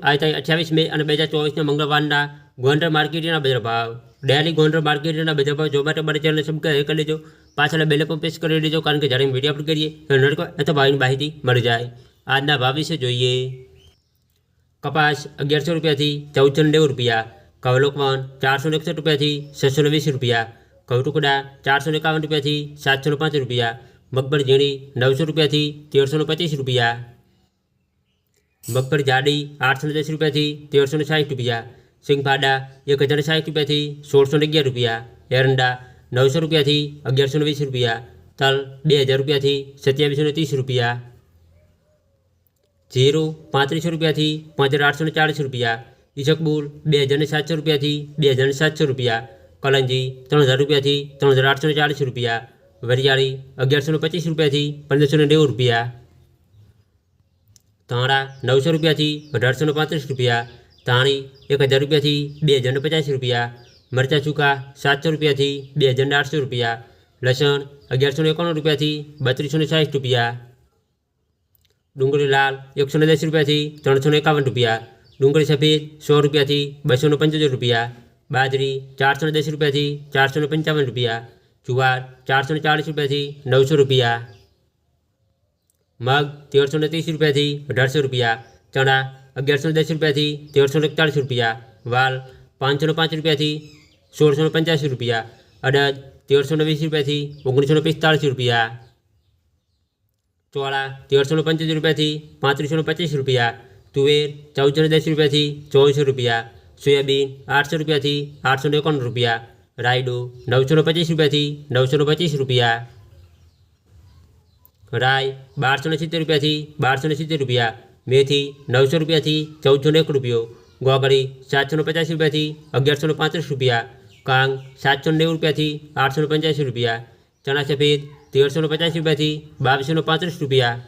આજે અઠ્યાવીસ મે અને બે હજાર ચોવીસના મંગળવારના ગોંડલ માર્કેટના બજાર ભાવ ડેલી ગોંડલ માર્કેટના બજાર ભાવ જોવા માટે મારી ચેનલ સબસ્ક્રાઈબ કરી લેજો પાછળ બેલ પણ પ્રેસ કરી લેજો કારણ કે જ્યારે વિડીયો અપલોડ કરીએ તો નડકો અથવા ભાવની માહિતી મળી જાય આજના ભાવ વિશે જોઈએ કપાસ અગિયારસો રૂપિયાથી ચૌદસો નેવું રૂપિયા કવલોકવન ચારસો ને એકસઠ રૂપિયાથી છસો ને વીસ રૂપિયા કવટુકડા ચારસો ને એકાવન રૂપિયાથી સાતસો ને પાંચ રૂપિયા મગફળી ઝીણી નવસો રૂપિયાથી તેરસો ને પચીસ રૂપિયા મગફળી જાડી આઠસો ને દસ રૂપિયાથી તેરસો ને સાઠ રૂપિયા સિંગફાડા એક હજાર ને સાઠ રૂપિયાથી સોળસો ને અગિયાર રૂપિયા એરંડા નવસો રૂપિયાથી અગિયારસો ને વીસ રૂપિયા તલ બે હજાર રૂપિયાથી સત્યાવીસો ને ત્રીસ રૂપિયા જીરું પાંત્રીસો રૂપિયાથી પાંચ હજાર આઠસો ને ચાળીસ રૂપિયા ઈસકબુલ બે હજાર ને સાતસો રૂપિયાથી બે હજાર ને સાતસો રૂપિયા કલંજી ત્રણ હજાર રૂપિયાથી ત્રણ હજાર આઠસો ને ચાળીસ રૂપિયા વરિયાળી અગિયારસો ને પચીસ રૂપિયાથી પંદરસો ને નેવું રૂપિયા ધાણા નવસો રૂપિયાથી અઢારસો ને પાંત્રીસ રૂપિયા ધાણી એક હજાર રૂપિયાથી બે હજાર ને પચાસ રૂપિયા મરચાં ચૂકા સાતસો રૂપિયાથી બે હજાર ને આઠસો રૂપિયા લસણ અગિયારસો ને એકાણું રૂપિયાથી બત્રીસો ને સાઠ રૂપિયા ડુંગળી લાલ એકસો ને દસ રૂપિયાથી ત્રણસો ને એકાવન રૂપિયા ડુંગળી સફેદ સો રૂપિયાથી બસો ને પંચોતેર રૂપિયા બાજરી ચારસો ને દસ રૂપિયાથી ચારસો ને પંચાવન રૂપિયા જુવાર ચારસો ને ચાળીસ રૂપિયાથી નવસો રૂપિયા મગ તેરસો ને ત્રીસ રૂપિયાથી અઢારસો રૂપિયા ચણા અગિયારસો ને દસ રૂપિયાથી તેરસો ને એકતાળીસ રૂપિયા વાલ પાંચસો ને પાંચ રૂપિયાથી સોળસો ને પંચ્યાસી રૂપિયા અડદ તેરસો ને વીસ રૂપિયાથી ઓગણીસો ને પિસ્તાળીસ રૂપિયા ચોળા તેરસો ને પંચોતેર રૂપિયાથી પાંત્રીસો ને પચીસ રૂપિયા તુવેર ચૌદસો ને દસ રૂપિયાથી ચોવીસો રૂપિયા સોયાબીન આઠસો રૂપિયાથી આઠસો ને એકાણું રૂપિયા રાયડો નવસો ને પચીસ રૂપિયાથી નવસો ને પચીસ રૂપિયા રાય બારસો ને સિત્તેર રૂપિયાથી બારસો ને સિત્તેર રૂપિયા, મેથી નવસો રૂપિયાથી ચૌદસો ને એક રૂપિયો, ગોગળી સાતસો ને પચાસ રૂપિયાથી અગિયારસો ને પાંત્રીસ રૂપિયા, કાંગ સાતસો નેવું રૂપિયાથી આઠસો ને પંચ્યાસી રૂપિયા, ચણા સફેદ તેરસો ને પચાસ રૂપિયાથી બાવીસો ને પાંત્રીસ રૂપિયા